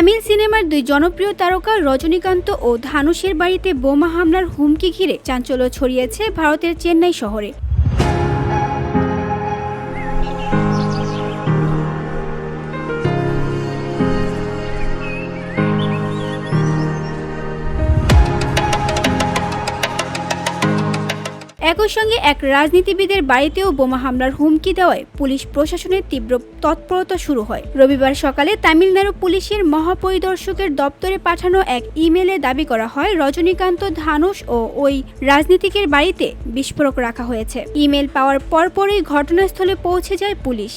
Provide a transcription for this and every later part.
তামিল সিনেমার দুই জনপ্রিয় তারকা রজনীকান্ত ও ধানুষের বাড়িতে বোমা হামলার হুমকি ঘিরে চাঞ্চল্য ছড়িয়েছে ভারতের চেন্নাই শহরে। একই সঙ্গে এক রাজনীতিবিদের বাড়িতেও বোমা হামলার হুমকি দেওয়ায় পুলিশ প্রশাসনের তীব্র তৎপরতা শুরু হয়। রবিবার সকালে তামিলনাড়ু পুলিশের মহাপরিদর্শকের দপ্তরে পাঠানো এক ইমেলে দাবি করা হয়, রজনীকান্ত ধানুষ ও ওই রাজনীতিকের বাড়িতে বিস্ফোরক রাখা হয়েছে। ইমেল পাওয়ার পরপরই ঘটনাস্থলে পৌঁছে যায় পুলিশ।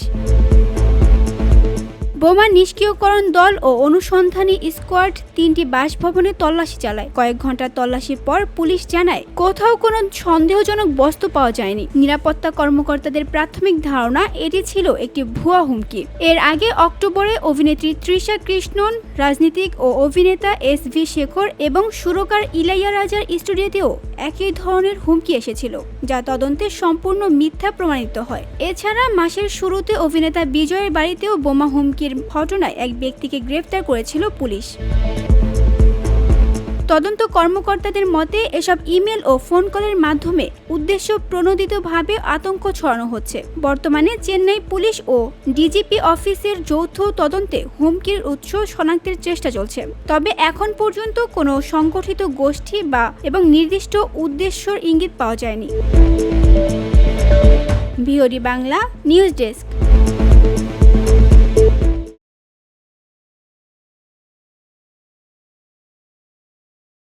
বোমা নিষ্ক্রিয়করণ দল ও অনুসন্ধানী স্কোয়াড তিনটি বাসভবনে তল্লাশি চালায়। কয়েক ঘণ্টা তল্লাশির পর পুলিশ জানায়, কোথাও কোনো সন্দেহজনক বস্তু পাওয়া যায়নি। নিরাপত্তা কর্মকর্তাদের প্রাথমিক ধারণা, এটি ছিল একটি ভুয়া হুমকি। এর আগে অক্টোবরে অভিনেত্রী তৃষা কৃষ্ণন, রাজনীতিক ও অভিনেতা এস ভি শেখর এবং সুরকার ইলাইয়া রাজার স্টুডিওতেও একই ধরনের হুমকি এসেছিল, যা তদন্তে সম্পূর্ণ মিথ্যা প্রমাণিত হয়। এছাড়া মাসের শুরুতে অভিনেতা বিজয়ের বাড়িতেও বোমা হুমকির ঘটনায় এক ব্যক্তিকে গ্রেফতার করেছিল পুলিশ। তদন্ত কর্মকর্তাদের মতে, এসব ইমেল ও ফোন কলের মাধ্যমে উদ্দেশ্য প্রণোদিতভাবে আতঙ্ক ছড়ানো হচ্ছে। বর্তমানে চেন্নাই পুলিশ ও ডিজিপি অফিসের যৌথ তদন্তে হুমকির উৎস শনাক্তের চেষ্টা চলছে। তবে এখন পর্যন্ত কোনো সংগঠিত গোষ্ঠী বা এবং নির্দিষ্ট উদ্দেশ্যর ইঙ্গিত পাওয়া যায়নি। BOD Bangla, news desk.